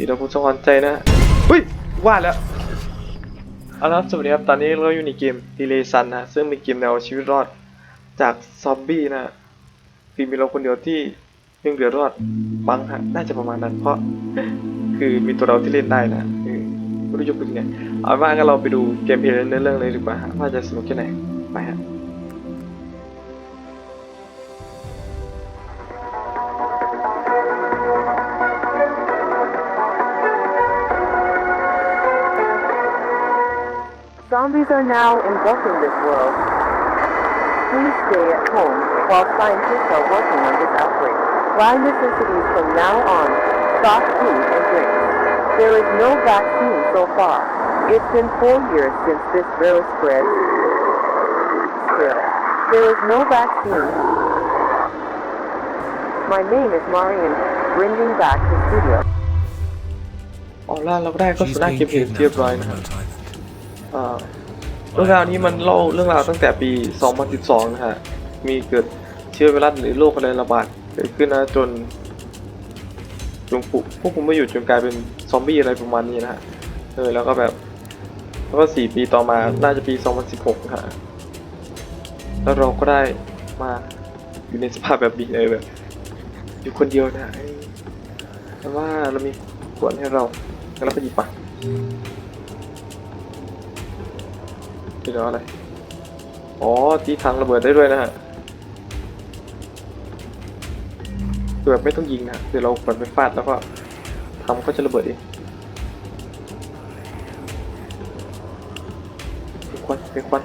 สีดำพุสะท้อนใจนะฮะเฮ้ยว่าแล้วเอาละครับสวัสดีครับ ตอนนี้เราอยู่ในเกม Delay Sun นะ ซึ่งเป็นเกมแนวชีวิตรอดจากซอมบี้นะฮะคือมีเราคนเดียวที่ยังเหลือรอดบังฮะน่าจะประมาณนั้น เพราะคือมีตัวเราที่เล่นได้นะคือไม่รู้จะพูดยังไงเอาเป็นว่างั้นเราไปดูเกมเพลย์เนื้อเรื่องเลยดีกว่าฮะว่าจะสนุกแค่ไหนไปฮะ Zombies are now engulfing this world. Please stay at home while scientists are working on this outbreak. Buy necessities from now on, stock food and drinks. There is no vaccine so far. It's been four years since this virus spread. Still, there is no vaccine. My name is Marian, bringing back the studio. ออล่าเราได้ก็ She's สนา been เกมเพลย์เรียบร้อย kidnapped นะ for ฮะ one time. อ่า เรื่องราวนี้มันเล่าเรื่องราวตั้งแต่ปี 2012 นะฮะ มีเกิดเชื้อไวรัสหรือโรคอะไรระบาดเกิดขึ้นนะจนจนปุ๊พวกผมไม่อยู่จนกลายเป็นซอมบี้อะไรประมาณนี้นะฮะ เออแล้วก็แบบ แล้วก็สี่ปีต่อมา น่าจะปี 2016นะฮะ แล้วเราก็ได้มาอยู่ในสภาพแบบนี้เลยแบบ อยู่คนเดียวนะเอ้ยแต่ว่าเรามีขวดให้เรางั้นเราไปหยิบมา ที่แล้วอะไร อ๋อที่ทางระเบิดได้ด้วยนะฮะคือแบบไม่ต้องยิงนะเดี๋ยวเรากดไปฟาดแล้วก็ทำก็จะระเบิดเองเป็นควันเป็นควัน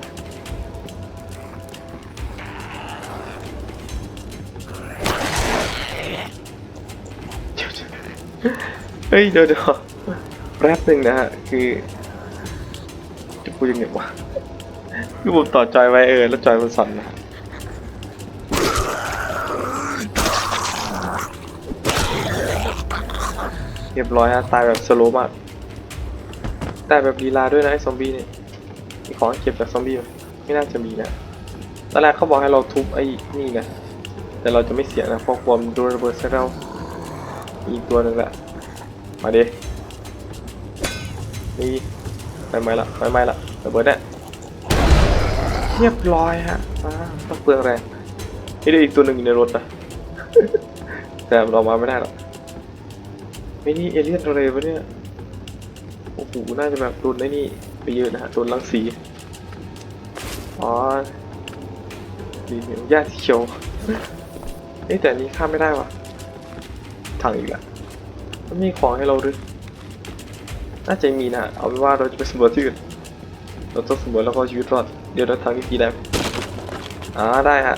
เดี๋ยวๆเฮ้ยเดี๋ยวเดี๋ยวแป๊บหนึ่งนะฮะ คือจะพูดยังไงวะ คือผมต่อจอยไว้เออแล้วจอยมันสั่นนะเรียบร้อยฮะตายแบบสโลว์มากตายแบบลีลาด้วยนะไอ้ซอมบี้เนี่ยมีของเก็บจากซอมบี้ไหมไม่น่าจะมีนะตอนแรกเขาบอกให้เราทุบไอ้นี่นะแต่เราจะไม่เสียนะเพราะความดนระเบิดใส่เรามีอีกตัวหนึ่งแหละมาดินี่ไปไหมละไปไหมละระเบิดเนี่ย เรียบร้อยฮะอ่าต้องเปลืองแรงนี่เดี๋ยวอีกตัวหนึ่งอยู่ในรถนะ แต่เรามาไม่ได้หรอกไม่นี่เอเลี่ยนอะไรวะเนี่ย โอ้โห น่าจะแบบโดนไอ้นี่ไปเยอะนะฮะโดนรังสี อ๋อดีเหมือนญาติเขียวเอ้ยแต่อันนี้ข้ามไม่ได้ว่ะถังอีกละมันมีของให้เราด้วยน่าจะมีนะ เอาเป็นว่าเราจะไปสำรวจที่อื่น เราต้องสำรวจแล้วก็ชีวิตรอด เดี๋ยวเราทางนี้กี่ได้อ่าได้ฮะ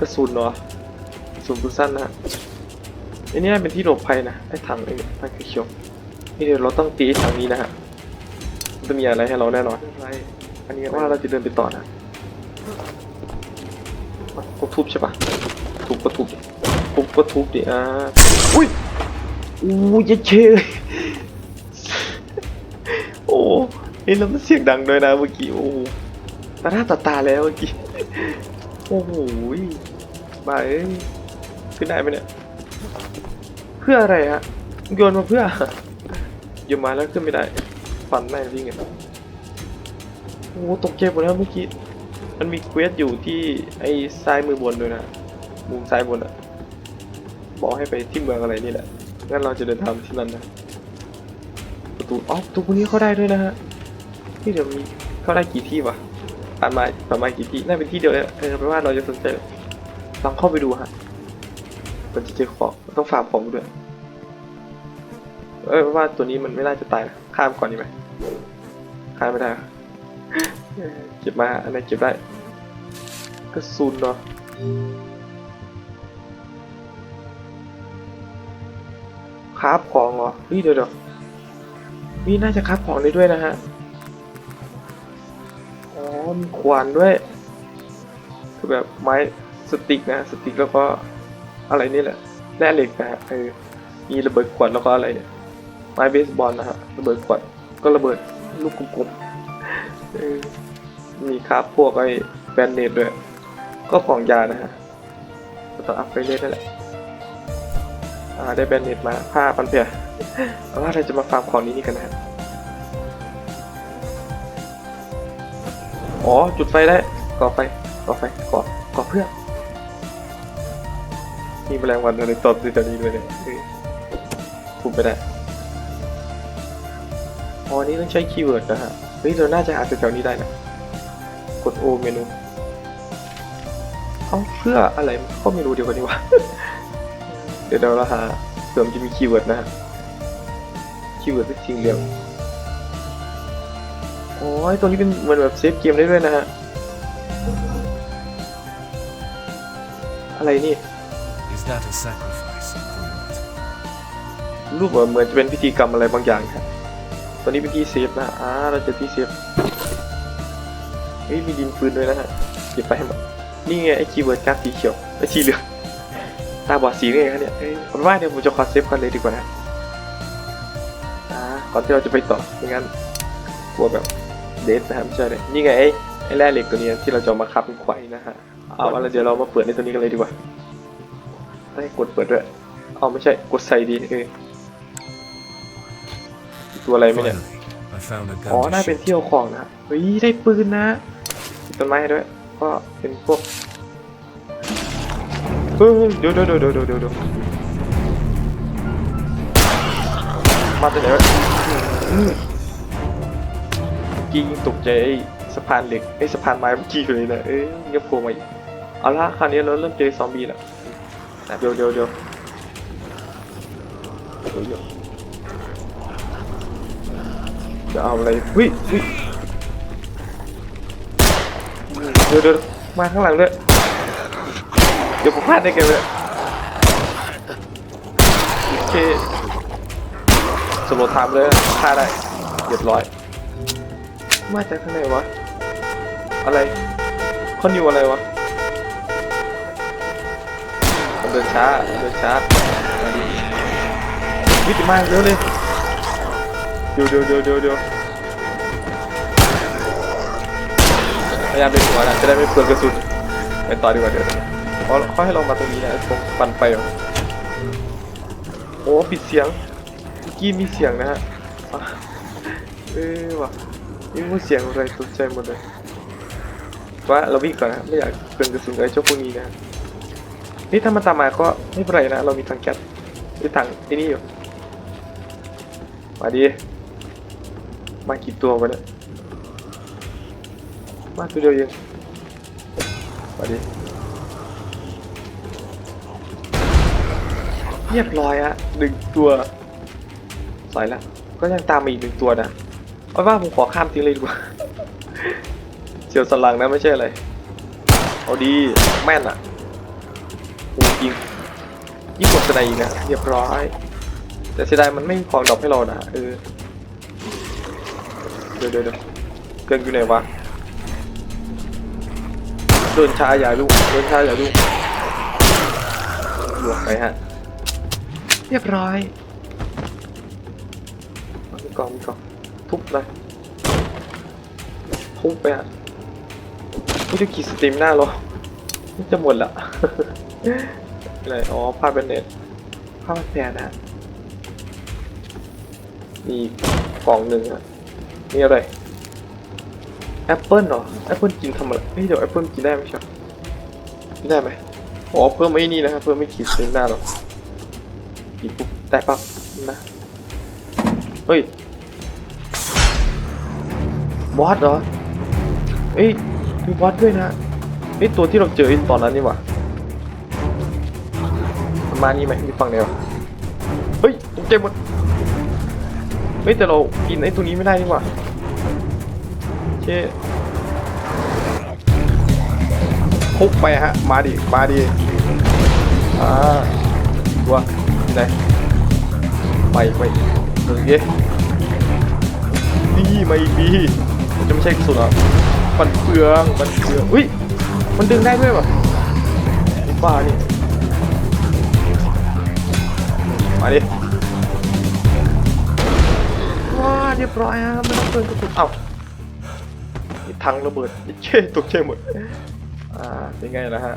กระสุนเนาะกระสุนปืนสั้นนะฮะไอันนี้เป็นที่หลบภัยนะไอ้ถังไอ้ถังเขียวนี่เดี๋ยวเราต้องตีถังนี้นะฮะมันจะมีอะไรให้เราแน่นอนอันนี้ว่าเราจะเดินไปต่อนะก็ทุบใช่ปะทุบก็ทุบดิทุบก็ทุบดิอ่าอุ้ยอู้ยเย้เลย นี่แล้วมันเสียงดังด้วยนะเมื่อกี้โอ้ตาหน้าตาตาแล้วเมื่อกี้โอ้โหยบ้าเอ้ยขึ้นได้ไหมเนี่ยเพื่ออะไรฮะโยนมาเพื่อโยนมาแล้วขึ้นไม่ได้ฟันแม่งวิ่งไงโอ้ตกใจหมดแล้วเมื่อกี้มันมีเควสอยู่ที่ไอ้ซ้ายมือบนด้วยนะมุมซ้ายบนอะบอกให้ไปที่เมืองอะไรนี่แหละงั้นเราจะเดินทางที่นั่นนะประตูอ๋อประตูพวกนี้เข้าได้ด้วยนะฮะ นี่เดี๋ยวมีเข้าได้กี่ที่วะผ่านมาผ่านมากี่ที่น่าเป็นที่เดียวเลยเออแปลว่าเราจะสนใจลองเข้าไปดูฮะมันจะเจอของต้องฝากของด้วยเอ้ยว่าตัวนี้มันไม่น่าจะตายนะข้ามก่อนดีไหมข้ามไม่ได้เก็บมาอันไหนเก็บได้กระสุนเนาะคราฟของเหรอเฮ้ยเดี๋ยวเดี๋ยวนี่น่าจะคับของได้ด้วยนะฮะ มีขวานด้วย คือแบบไม้สติกนะสติกแล้วก็อะไรนี่แหละแร่เหล็กนะฮะเออมีระเบิดขวดแล้วก็อะไรเนี่ยไม้เบสบอลนะฮะระเบิดขวดก็ระเบิดลูกกลมๆมีคราบพวกไอ้แบนเนตด้วย ก็ของยานะฮะก็ต้องอัพไปเรื่อยนั่นแหละอ่าได้แบนเนตมาผ้าพันเพียเอาว่าเราจะมาฟาร์มของนี้นี่กันนะฮะ อ๋อ จุดไฟได้ก่อไฟก่อไฟก่อก่อเพื่อมีแมลงวันอะไรตอดอยู่แถวนี้ด้วยเนี่ยเฮ้ยพูดไม่ได้อ๋อนี่ต้องใช้คีย์เวิร์ดนะฮะ เฮ้ย เราน่าจะหาแถวๆนี้ได้นะ กด O เมนู เอ้าเพื่ออะไรก็ไม่รู้เดียวกันนี่หวะเดี๋ยวเราหาเผื่อมันจะมีคีย์เวิร์ดนะฮะ คีย์เวิร์ดเป็นสิ่งเดียว อ้ยตรงนี้เป็นเหมือนแบบเซฟเกมได้ด้วยนะฮะ อะไรนี่ Is that a sacrifice or what? รูปแบบเหมือนจะเป็นพิธีกรรมอะไรบางอย่างครับ ตอนนี้เป็นที่เซฟนะอ่าเราเจะที่เซฟ เฮ้ยมีดินปืนด้วยนะฮะเก็บไปให้หมดนี่ไงไอ้คีย์เวิร์ดการ์ดสีเขียวไอ้สีเหลืองตาบอดสีนี่ไงครับเนี่ยเอ้ยผมว่าเดี๋ยวผมจะขอเซฟกันเลยดีกว่านะอ่าก่อนที่เราจะไปต่อไม่งั้นกลัวแบบ เดทนะครับไม่ใช่เลยนี่ไงไอ้ไอ้แร่เหล็กตัวนี้ที่เราจะเอามาคับเป็นไขว้นะฮะเอาแล้วเดี๋ยวเรามาเปิดในตัวนี้กันเลยดีกว่าให้กดเปิดด้วยเอาไม่ใช่กดใส่ดีเออตัวอะไรไหมเนี่ย Finally, I found a gun อ๋อ to น่าเป็น shoot. เที่ยวของนะเฮ้ยได้ปืนนะมีต้นไม้ให้ด้วย ก็เป็นพวกเฮ้ยเดี๋ยวเดี๋ยวเดี๋ยวเดี๋ยวเดี๋ยวเดี๋ยวมาจากไหนวะ อืมยิงตกใจไอ้สะพานเหล็กไอ้สะพานไม้เมื่อกี้เลยนะเอ้ยยังโผล่มาอีกเอาละคราวนี้เราเริ่มเจอซอมบี้แล้วเดี๋ยวเดี๋ยวเดี๋ยวเดี๋ยวจะเอาอะไรวิวิเดี๋ยวเดี๋ยวมาข้างหลังด้วยเดี๋ยวผมพลาดได้ไงเลยโอเคสโลว์ไทม์เลยพลาได้เรียบร้อย มาจากข้างไหนวะ อะไรเขานิวอะไรวะมันเดินช้าเดินช้าวิจิมาเร็วเลยเดี๋ยวเดี๋ยวเดี๋ยวเดี๋ยวเดี๋ยวพยายามเป็นหัวนะจะได้ไม่เปลืองกระสุนไปต่อดีกว่าเดี๋ยวเพราะเขาให้เรามาตรงนี้นะตรงปั่นไฟเหรอโอ้ปิดเสียงเมื่อกี้มีเสียงนะฮะอะเออว่ะ นี่มันเสียงอะไรตกใจหมดเลยว่าเราวิ่งก่อนนะไม่อยากเปลืองกระสุนอะไรเจ้าพวกนี้นะนี่ถ้ามันตามมาก็ไม่เป็นไรนะเรามีถังแก๊สมีถังไอ้นี่อยู่มาดิมากี่ตัววะเนี่ยมาตัวเดียวเองมาดิเรียบร้อยอะหนึ่งตัวสอยละก็ยังตามมาอีกหนึ่งตัวนะ เอาว่าผมขอข้ามทิ้งเลยดีกว่าเฉียวสลังนะไม่ใช่อะไร เอาดีแม่นอะโอ้ยิงยิ่งกว่าสไนด์อีกนะเรียบร้อย แต่เสียดายมันไม่มีของดอปให้เรานะเออเดี๋ยวเดี๋ยวเดี๋ยวเกินอยู่ไหนวะเดินช้าอย่าลุกเดินช้าอย่าลุกหลวกไปฮะ เรียบร้อยมีกองมีกอง ทุบเลยทุบไปฮะนี่จะกี่สตรีมหน้าเหรอนี่จะหมดละอะไรอ๋อผ้าเป็นเน็ตผ้าพันแผลนฮะมีกล่องหนึ่งอะนี่อะไรแอปเปิลเหรอแอปเปิลกินทำอะไรเฮ้ยเดี๋ยวแอปเปิลกินได้ไหมครับกินได้ไหมอ๋อเพิ่มไอ้นี่นะครับเพิ่มไม่ขีดเส้นหน้าหรอกขีดปุ๊บได้ปั๊บนะเฮ้ย บอสเหรอเอ้ยมีบอสด้วยนะเอ้ยตัวที่เราเจอตอนนั้นนี่หว่ามันมานี่ไหมมีฝั่งไหนวะเฮ้ยตกใจหมดเฮ้ยแต่เรากินไอ้ตัวนี้ไม่ได้นี่หว่าเช่คุกไปฮะ มาดิ มาดิ อ่าตัวไหนไปไปเออเย้นี่มาอีกดี จะไม่ใช่กระสุนหรอมันเปลืองมันเปลืองอุ้ยมันดึงได้ด้วยวะบ้านี่มาดิว้าเรียบร้อยฮะไม่ต้องเปิดกระสุนเอ้าวทังระเบิดเช่ตกใจหมดอ่าเป็นไงนะฮะ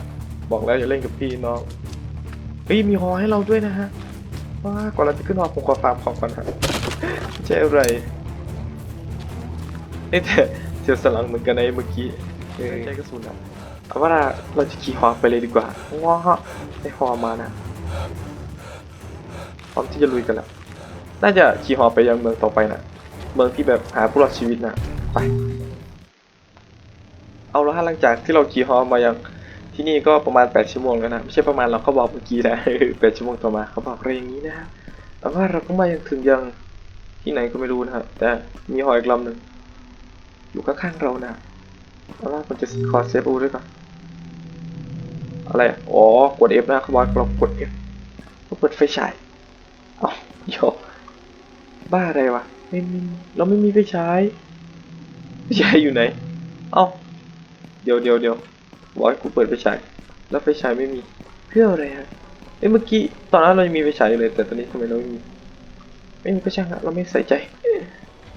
บอกแล้วอย่าเล่นกับพี่น้องเฮ้ยมีฮอให้เราด้วยนะฮะว้าก่อนเราจะขึ้นหอผมขอฟาร์มของก่อนครับไม่ใช่อะไร เอ้ยแต่เสียวสลังเหมือนกันในเมื่อกี้เออใจกระสุนอะเอาว่าเราจะขี่หอไปเลยดีกว่าว้าได้หอมานะพร้อมที่จะลุยกันแล้วน่าจะขี่หอไปยังเมืองต่อไปนะเมืองที่แบบหาผู้รอดชีวิตนะไปเอาละฮะหลังจากที่เราขี่ฮอมายังที่นี่ก็ประมาณ 8 ชั่วโมงแล้วนะไม่ใช่ประมาณเราเขาบอกเมื่อกี้นะ8ชั่วโมงต่อมาเขาบอกอะไรอย่างนี้นะแต่ว่าเราก็มายังถึงยังที่ไหนก็ไม่รู้นะครับแต่มีหออีกลำหนึ่ง อยู่ข้างๆเรานะเอาล่ะมันจะขอเซฟอูด้วยก่อนอะไร อ๋อ กด F นะเขาบอกเรากด F ก็เปิดไฟฉายเอ้าโยบ้าอะไรวะไม่มีเราไม่มีไฟฉายไฟฉายอยู่ไหน เอ้าเดี๋ยวเดี๋ยวเดี๋ยวบอกให้กูเปิดไฟฉาย แล้วไฟฉายไม่มี เพื่ออะไรฮะเอ้ยเมื่อกี้ตอนนั้นเรายังมีไฟฉายอยู่เลย แต่ตอนนี้ทำไมเราไม่มี ไม่มีก็ช่างอะเราไม่ใส่ใจ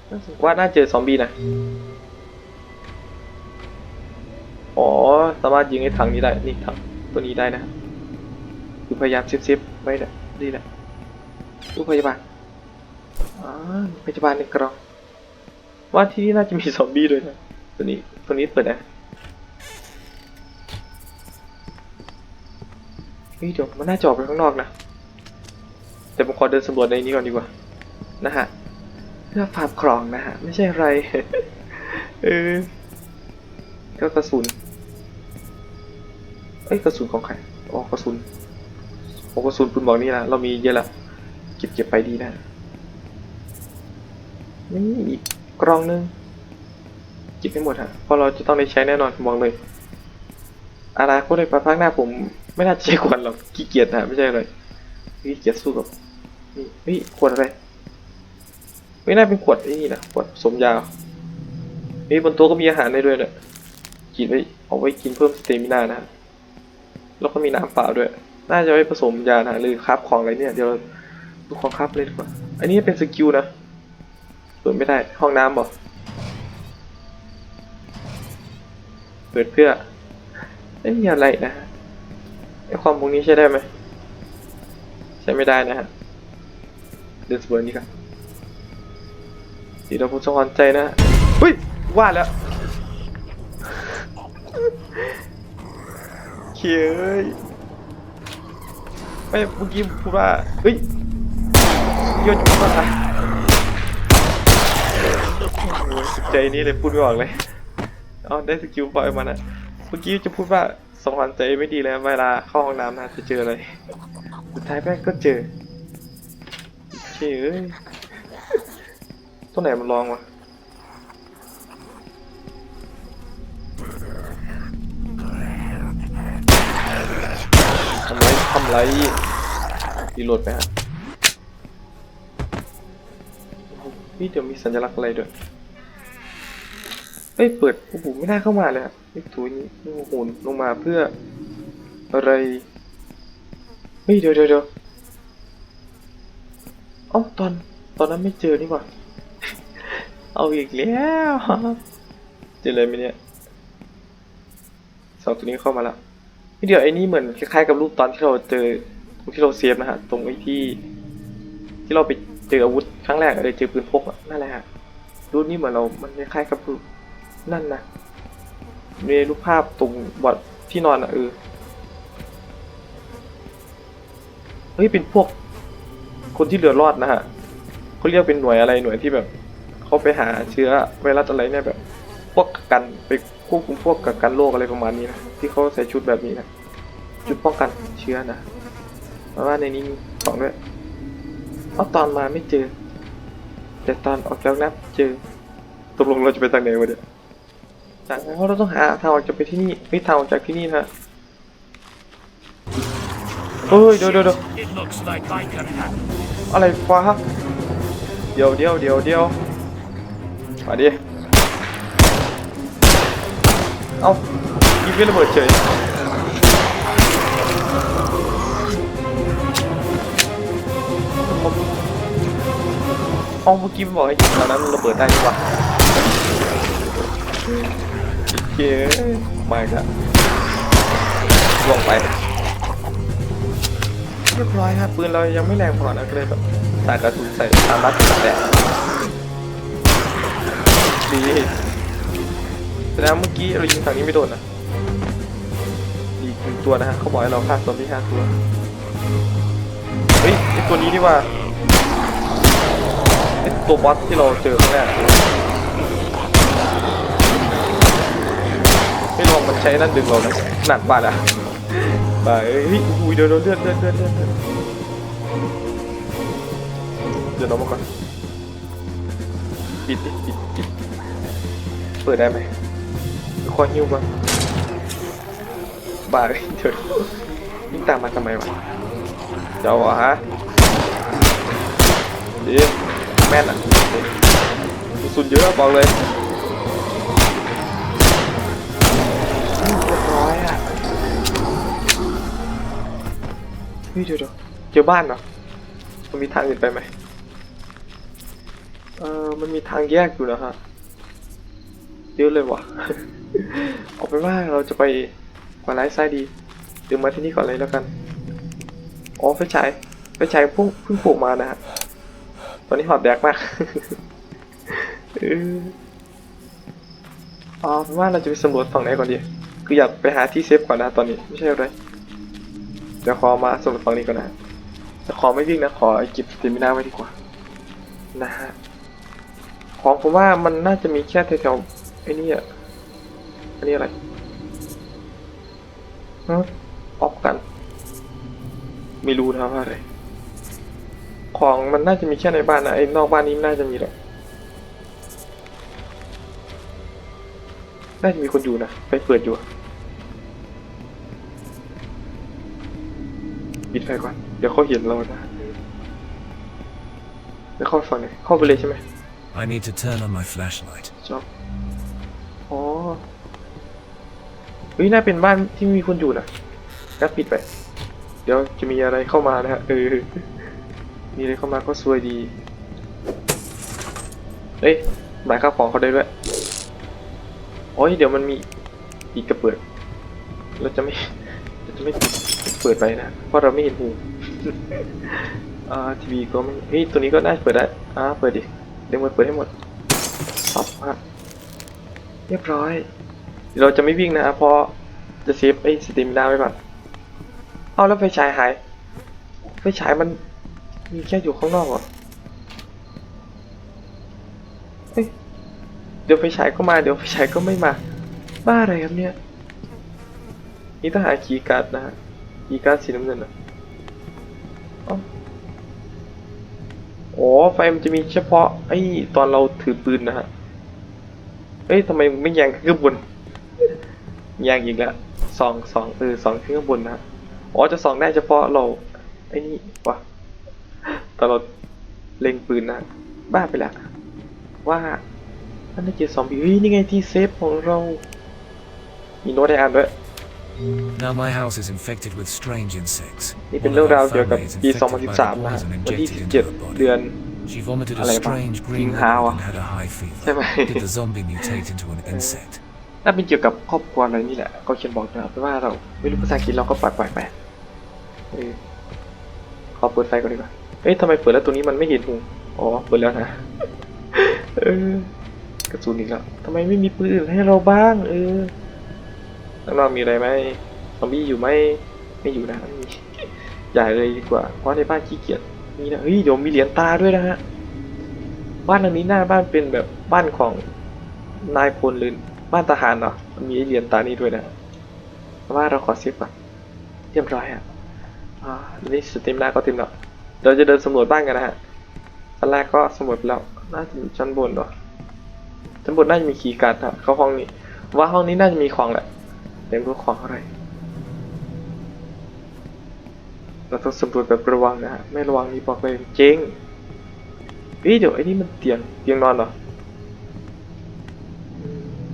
น่าสว่าน่าเจอซอมบี้นะ อ๋อสามารถยิงไอ้ถังนี้ได้นี่ถังตัวนี้ได้นะคือพยายามเซฟเซฟไว้นะนี่แหละตู้พยาบาลอ๋อพยาบาลในกล่องว่าที่นี่น่าจะมีซอมบี้ด้วยนะตัวนี้ตัวนี้เปิดนะเฮ้ยเดี๋ยวมันน่าจะออกไปข้างนอกนะแต่ผมขอเดินสำรวจในนี้ก่อนดีกว่านะฮะเพื่อฟาร์มครองนะฮะไม่ใช่อะไรเออก็กระสุน อ้ยกระสุนของใครอ๋อกระสุนโอ้กระสุนคุณบอกนี่นะเรามีเยอะละเก็บเก็บไปดีนะนี่อีกกล่องนึงจิบไม่หมดฮะเพราะเราจะต้องได้ใช้แน่นอนมบอกเลยอนาคตในภาคหน้าผม ไม่น่าจะใช้ขวานหรอกขี้เกียจนะไม่ใช่เลยขี้เกียจสู้กับนี่เฮ้ยขวดอะไรไม่น่าเป็นขวดนี่นะขวดสมยานี่บนโต๊ะก็มีอาหารได้ด้วยเนี่ยกินไว้เอาไว้กินเพิ่มสเตมินานะฮะ แล้วก็มีน้ำเปล่าด้วย น่าจะไว้ผสมยานะหรือคราฟของอะไรเนี่ย เดี๋ยวดูของคราฟเลยดีกว่า อันนี้เป็นสกิลนะเปิดไม่ได้ ห้องน้ำบอกเปิดเพื่อไม่มีอะไรนะไอความพวกนี้ใช้ได้ไหมใช้ไม่ได้นะฮะเดินสวนนี้กันสีเราพูดสงอนใจนะฮะเฮ้ยว่าแล้ว เขียเอ้ยไม่เมื่อกี้พูดว่าเฮ้ยโยนจุดมาอะโอ้ยใจนี้เลยพูดไม่ออกเลยเอาได้สกิลปล่อยมานะเมื่อกี้จะพูดว่าสองพันใจไม่ดีแล้วเวลาเข้าห้องน้ำนะจะเจออะไรสุดท้ายแม่งก็เจอเชี่ยเอ้ยตัวไหนมันลองวะ ทำไรทำไรรีโหลดไปฮะนี่เดี๋ยวมีสัญลักษณ์อะไรด้วยเอ้ยเปิดโอ้โหไม่น่าเข้ามาเลยอะไอ้ตัวนี้โอ้โหลงมาเพื่ออะไรเฮ้ยเดี๋ยวเดี๋ยวเดี๋ยวเอ้าตอนตอนนั้นไม่เจอนี่หว่าเอาอีกแล้วเจออะไรไหมเนี่ยสองตัวนี้เข้ามาแล้ว เฮ้ยเดียวไอ้นี่เหมือนคล้ายๆกับรูปตอนที่เราเจอที่เราเซฟนะฮะตรงไอ้ที่ ที่เราไปเจออาวุธครั้งแรกเลยเจอปืนพกนั่นแหละฮะรูปนี้เหมือนเรา มันคล้ายๆกับรูปนั่นนะมีรูปภาพตรงบอดที่นอนอะเออเฮ้ยเป็นพวกคนที่เหลือรอดนะฮะเขาเรียกเป็นหน่วยอะไรหน่วยที่แบบเขาไปหาเชื้อไวรัสอะไรเนี่ยแบบ พวกกันไป ควบคุมพวกกักกันโรคอะไรประมาณนี้นะที่เขาใส่ชุดแบบนี้นะชุดป้องกันเชื้อนะเพราะว่าในนี้มีของด้วยเอาตอนมาไม่เจอ แต่ตอนออกจากนับเจอตกลงเราจะไปทางไหนวะเนี่ยจากนั้นเราต้องหาทางออกจากไปที่นี่ไม่ทางออกจากที่นี่นะฮะเฮ้ยเดี๋ยวเดี๋ยวอะไรฟ้าเดี๋ยวเดี๋ยวเดี๋ยวเดี๋ยวมาดิ เอ้ายิงไม่ระเบิดเฉยเอาเมื่อกี้บอกให้ยิงตอนนั้นมันระเบิดได้ใช่ปะเย้มาอีกแล้วงไปรียบร้อยครับปืนเรายังไม่แรงพอนะก็เลยแบบสาดกระสุนใส่ตามรัดตัดแหละดี แสดงเมื่อกี้เรายิงฝั่งนี้ไม่โดนนะดีหนึ่งตัวนะฮะเขาบอกให้เราฆ่าซอมบี้ห้าตัวเฮ้ยไอตัวนี้ดีว่าไอตัวบอสที่เราเจอครั้งแรกไม่ลองมันใช้นั่นดึงเรานะหนักบาดอะไปเอ้ยเฮ้ยอุ้ยเดี๋ยวเลือดเลือดเลือดเลือดเลือดเดี๋ยวน้องมาก่อนปิดปิดปิดเปิดได้ไหม ขอหิ้วก่อนบ้าเลยเดี๋ยวยิ่งตามมาทำไมวะเจ้าเหรอฮะดีแม่นอะกระสุนเยอะบอกเลยเรียบร้อยอะเฮ้ยเดี๋ยวเดี๋ยวเจอบ้านเหรอมันมีทางอื่นไปไหมเออมันมีทางแยกอยู่นะฮะเยอะเลยวะเอาเป็นว่าเราจะไปขวาร้ายซ้ายดีเดี๋ยวมาที่นี่ก่อนเลยแล้วกันอ๋อไฟฉายไฟฉายเพิ่งเพิ่งปลูกมานะฮะตอนนี้หอดแดกมากเอออ๋อเป็นว่าเราจะไปสำรวจฝั่งไหนก่อนดีคืออยากไปหาที่เซฟก่อนนะตอนนี้ไม่ใช่อะไรเดี๋ยวขอมาสำรวจฝั่งนี้ก่อนนะแต่ขอไม่วิ่งนะขอเก็บสเตมินาไว้ดีกว่านะฮะของผมว่ามันน่าจะมีแค่แถวๆ ไอ้นี่อะอันนี้อะไรฮะออกกัน ไม่รู้นะว่าอะไร ของมันน่าจะมีแค่ในบ้านนะไอ้นอกบ้านนี้ไม่น่าจะมีหรอกน่าจะมีคนอยู่นะ ไปเปิดอยู่อะปิดไฟก่อน เดี๋ยวเขาเห็นเรานะเดี๋ยวเข้าฝั่งไหนเข้าไปเลยใช่ไหม I need to turn on my flashlight. จบ อ๋อเฮ้ยน่าเป็นบ้านที่มีคนอยู่นะงั้นปิดไป เดี๋ยวจะมีอะไรเข้ามานะฮะเออมีอะไรเข้ามาก็ซวยดีเอ้ยหมายค่าของเขาได้ด้วยโอ้ยเดี๋ยวมันมีอีกกระเปิด เราจะไม่เราจะไม่เปิดไปนะ เพราะเราไม่เห็นหูอ่าทีวีก็ไม่เฮ้ยตัวนี้ก็น่าเปิดได้อ่าเปิดดิเดี๋ยวมันเปิดให้หมดซับฮะ เรียบร้อย เดี๋ยวเราจะไม่วิ่งนะเพราะจะเซฟไอ้สตรีมดาไว้ก่อน เอาแล้วไฟฉายหาย ไฟฉายมันมีแค่อยู่ข้างนอกเหรอเฮ้ยเดี๋ยวไฟฉายก็มาเดี๋ยวไฟฉายก็ไม่มา บ้าอะไรครับเนี่ย นี่ต้องหาคีย์การ์ดนะฮะ คีย์การ์ดสีน้ำเงินนะอ้าอ๋อไฟมันจะมีเฉพาะไอ้ตอนเราถือปืนนะฮะ เอ้ยทำไมไม่แยงขึ้นข้างบนแยงอีกแล้วสองสองเออสองขึ้นข้างบนนะฮะอ๋อจะสองได้เฉพาะเราไอ้นี่วะตอนเราเล็งปืนนะบ้าไปแล้วว่าอันนี้เจอซอมบี้เฮ้ยนี่ไงที่เซฟของเรามีโน้ตให้อ่านด้วย Now my house is infected with strange insects. นี่เป็น One เรื่อง of ราว our เกี่ยวกับ family is ปี infected by the 2013 นะฮะ poison วันที่ injected into her 17เดือน body. She vomited a อะไรวะ strange กิ green นข้าว liquid อะ and had a high ใช่ไหม fever. Did the zombie mutate into an insect? น่าเป็นเกี่ยวกับครอบครัวอะไรนี่แหละเขาเขียนบอกนะครับว่าเราไม่รู้ภาษาอังกฤษเราก็ปล่อยปล่อยไปเออขอเปิดไฟก่อนดีกว่าเอ้ยทำไมเปิดแล้วตัวนี้มันไม่เห็นหูอ๋อ เปิดแล้วนะ เออกระสุนอีกแล้วทำไมไม่มีปืนอื่นให้เราบ้าง เออข้างนอกมีอะไรไหมซอมบี้อยู่ไหมไม่อยู่นะไม่มีอย่าเลยดีกว่าเพราะในบ้านขี้เกียจ มีนะเฮ้ยเดี๋ยวมีเหรียญตาด้วยนะฮะบ้านหลังนี้หน้าบ้านเป็นแบบบ้านของนายพลหรือบ้านทหารเนาะมันมีเหรียญตานี้ด้วยนะว่าเราขอเซฟก่อนเรียบร้อยอะอ่านี่สเต็มหน้าก็ต็มแล้วเราจะเดินสำรวจบ้านกันนะฮะชั้นแรกก็สำรวจไปแล้วน่าจะชั้นบนเนาะชั้นบนน่าจะมีคีย์การ์ดนะเข้าห้องนี้ ว่าห้องนี้น่าจะมีของแหละแต่ไม่รู้ของอะไร เราต้องสำรวจแบบระวังนะฮะ ไม่ระวังนี่บอกเลยเจ๊งเฮ้ยเดี๋ยวไอ้นี่มันเตียงเตียงนอนเหรอ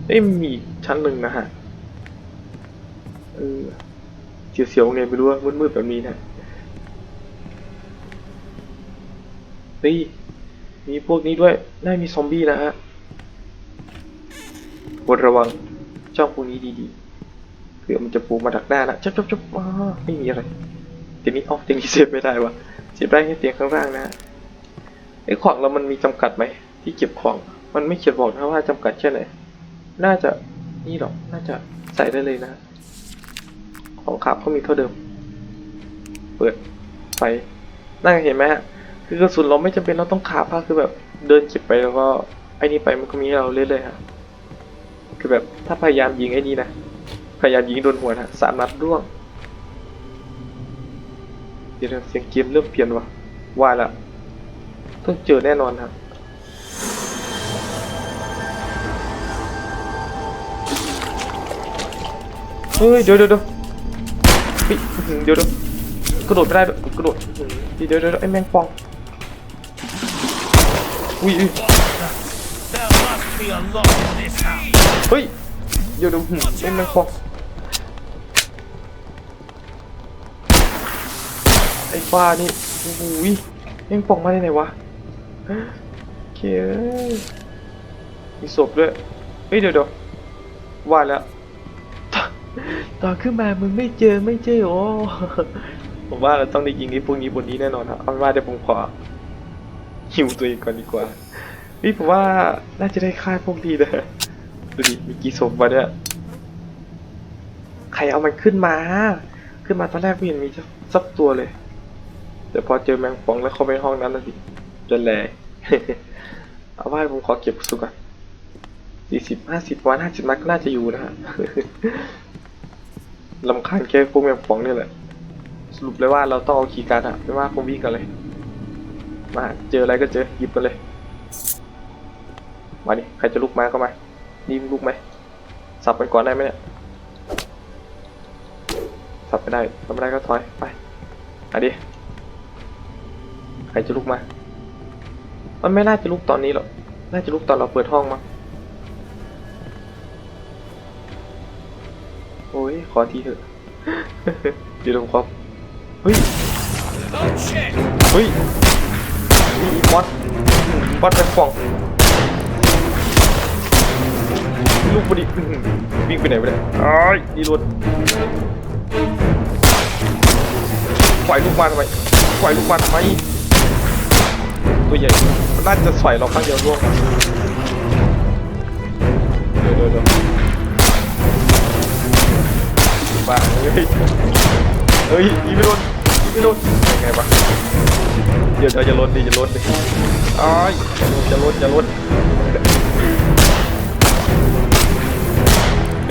เอ้ยมีชั้นหนึ่งนะฮะ เออเสียวๆไงไม่รู้ว่ามืดๆแบบนี้นะเฮ้ยมีพวกนี้ด้วย น่ามีซอมบี้นะฮะควรระวังช่องพวกนี้ดีๆเผื่อมันจะปูมาดักหน้านะจับจับจับไม่มีอะไร เตีนี้ออกตีนี้เซฟไม่ได้วะเซฟได้แค่เตียงข้างล่างนะไอ้ของเรามันมีจำกัดไหมที่เก็บของ มันไม่เขียนบอกนะว่าจำกัดแค่ไหนน่าจะนี่หรอกน่าจะใส่ได้เลยนะ ของขับก็มีเท่าเดิม เปิดไฟน่าเห็นไหมฮะคือกระสุนเราไม่จำเป็นเราต้องขาบอะคือแบบเดินเก็บไปแล้วก็ไอ้นี่ไปมันก็มีเราเรื่อยๆฮะคือแบบถ้าพยายามยิงไอ้นี่นะพยายามยิงโดนหัวนะสามนัดร่วง เดี๋ยวนะเสียงเกมเริ่มเปลี่ยนว่ะว่าละต้องเจอแน่นอนครับเฮ้ยเดี๋ยวเดี๋ยวเดี๋ยวเดี๋ยวเดี๋ยวกระโดดไม่ได้ด้วยกระโดดเดี๋ยวเดี๋ยวไอ้แมงปองอุ้ยเฮ้ยเดี๋ยวเดี๋ยวไอ้แมงปอง ฟ้านี่โอ้โหยแมงปองมาได้ไหนวะโอเคเอ้ยมีศพด้วยเฮ้ยเดี๋ยวเดี๋ยวว่าแล้วตอนขึ้นมามึงไม่เจอไม่เจอโอ้ผมว่าเราต้องได้ยิงไอ้พวกนี้บนนี้แน่นอนครับเอาเป็นว่าเดี๋ยวผมขอหิวตัวเองก่อนดีกว่าพี่ผมว่าน่าจะได้ฆ่าพวกนี้นะดูดิมีกี่ศพวะเนี่ยใครเอามันขึ้นมา ขึ้นมาตอนแรกไม่เห็นมีสักตัวเลย แต่พอเจอแมงป่องแล้วเข้าไปห้องนั้นแล้วสิจะแหลเอาไว่าผมขอเก็บสุกก่อนสี่สิบห้าสิบวันห้าสิบนัก็น่าจะอยู่นะฮะลำคาญแค่พวกแมงป่องนี่แหละ สรุปเลยว่าเราต้องเอาคีการ์ดอะไม่ว่าพวกวิ่งกันเลย มาเจออะไรก็เจอหยิบกันเลย มาดิใครจะลุกมาก็มานี่มลุกไหมสับกันก่อนได้ไหมเนี่ยสับไม่ได้สับไม่ได้ก็ถอยไปอะดิ รจะลุกมา มันไม่น่าจะลุกตอนนี้หรอก น่าจะลุกตอนเราเปิดห้องมั้งโอ้ย ขอทีเถอะดี๋ยวผมขอเฮ้ย เฮ้ยมีบอสบอสเป็นฟองลูกบดิอื้อหือวิ่งไปไหนไปเนี่ยอ้ายดีรถปล่อยลูกมาทำไมปล่อยลูกมาทำไม ตัวใหญ่มันน่าจะใส่เราครั้งเดียวร่วงเดี๋ยวเดี๋ยวเดี๋ยวบ้าเฮ้ยเฮ้ยยิงไม่โดนยิงไม่โดนยังไงวะเดี๋ยวเดี๋ยวจะลดดิจะลดดิอ้ายจะลดจะลด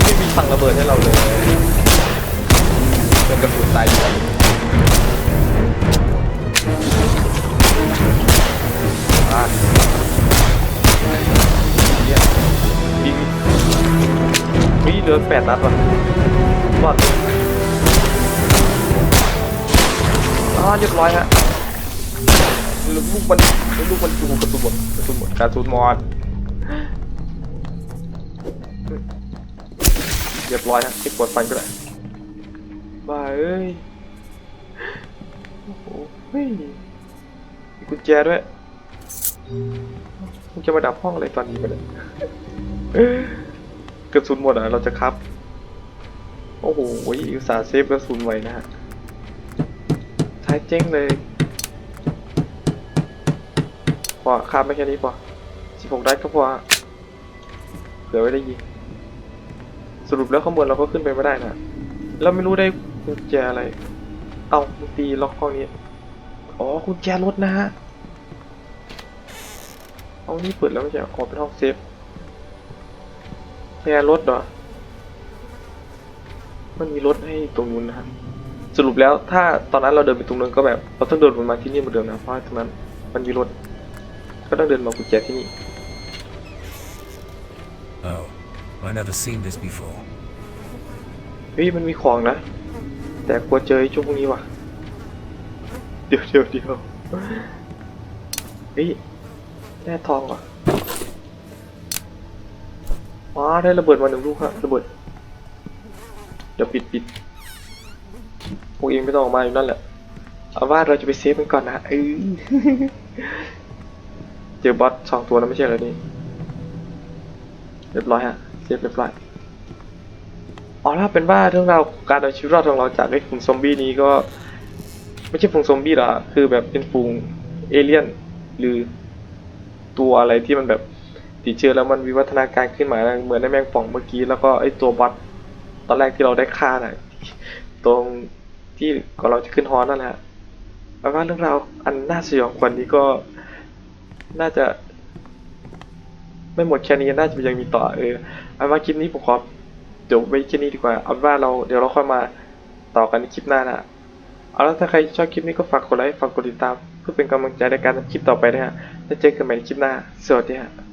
ไม่มีถังระเบิดให้เราเลยเป็นกระสุนตายดี กว่าอะเนี่ยยิงมีเหลือแปดนัดว่ะรอดอ่าเรียบร้อยฮะลูกมันลูกมันจูกระสุนหมดกระสุนหมดกระสุนหมดเรียบร้อยฮะเก็บปวดฟันก็ได้บ้าเอ้ยโอ้ยมีกุญแจด้วย มึงจะมาดับห้องอะไรตอนนี้มาเนี่ยกระสุนหมดอะเราจะครับ โอ้โหอุตส่าห์เซฟกระสุนไว้นะฮะท้ายเจ๊งเลย พอข้ามไม่แค่นี้พอสิบหกได้ก็พอเผื่อไว้ได้ยิง สรุปแล้วข้างบนเราก็ขึ้นไปไม่ได้นะเราไม่รู้ได้กุญแจอะไร เอามึงตีล็อกห้องนี้ อ๋อกุญแจรถนะฮะ ห้องนี้เปิดแล้วไม่ใช่เหรออ๋อเป็นห้องเซฟแกรถเหรอ มันมีรถให้ตรงนู้นนะฮะสรุปแล้วถ้าตอนนั้นเราเดินไปตรงนั้นก็แบบเราต้องเดินวนมาที่นี่เหมือนเดิมนะเพราะว่าตรงนั้นมันมีรถ ก็ต้องเดินมากุญแจที่นี่ Oh, I never seen this before. เฮ้ยมันมีของนะ แต่กลัวเจอไอ้ช่วงพวกนี้ว่ะ เดี๋ยวเดี๋ยวเดี๋ยวเฮ้ย แร่ทองเหรอว้าได้ระเบิดมาหนึ่งลูกครับระเบิดเดี๋ยวปิดปิดพวกเองไม่ต้องออกมาอยู่นั่นแหละเอาว่าเราจะไปเซฟมันก่อนนะเออเจอบอสสองตัวแล้วไม่ใช่เหรอนี่เรียบร้อยฮะเซฟเรียบร้อยอ๋อถ้าเป็นว่าเรื่องราวการเอาชีวิตรอดของเราจากไอ้กลุ่มซอมบี้นี้ก็ ไม่ใช่ฝูงซอมบี้หรอกคือแบบเป็นฝูงเอเลี่ยนหรือ ตัวอะไรที่มันแบบติดเชื้อแล้วมันวิวัฒนาการขึ้นมาเหมือนในแมงป่องเมื่อกี้แล้วก็ไอตัวบอสตอนแรกที่เราได้ฆ่าน่ะตรงที่ก่อนเราจะขึ้นฮอนนั่นแหละแล้วก็เรื่องราวอันน่าสยองขวัญนี้ก็น่าจะ ไม่หมดแค่นี้น่าจะยังมีต่อเออเอาว่าคลิปนี้ผมขอเดี๋ยวไว้แค่นี้ดีกว่าเอาว่าเราเดี๋ยวเราค่อยมาต่อกันในคลิปหน้านะเอาแล้วถ้าใครชอบคลิปนี้ก็ฝากกดไลค์ฝากกดติดตาม เพื่อเป็นกำลังใจในการทำคลิปต่อไปนะฮะแล้วเจอกันใหม่ในคลิปหน้า สวัสดีฮะ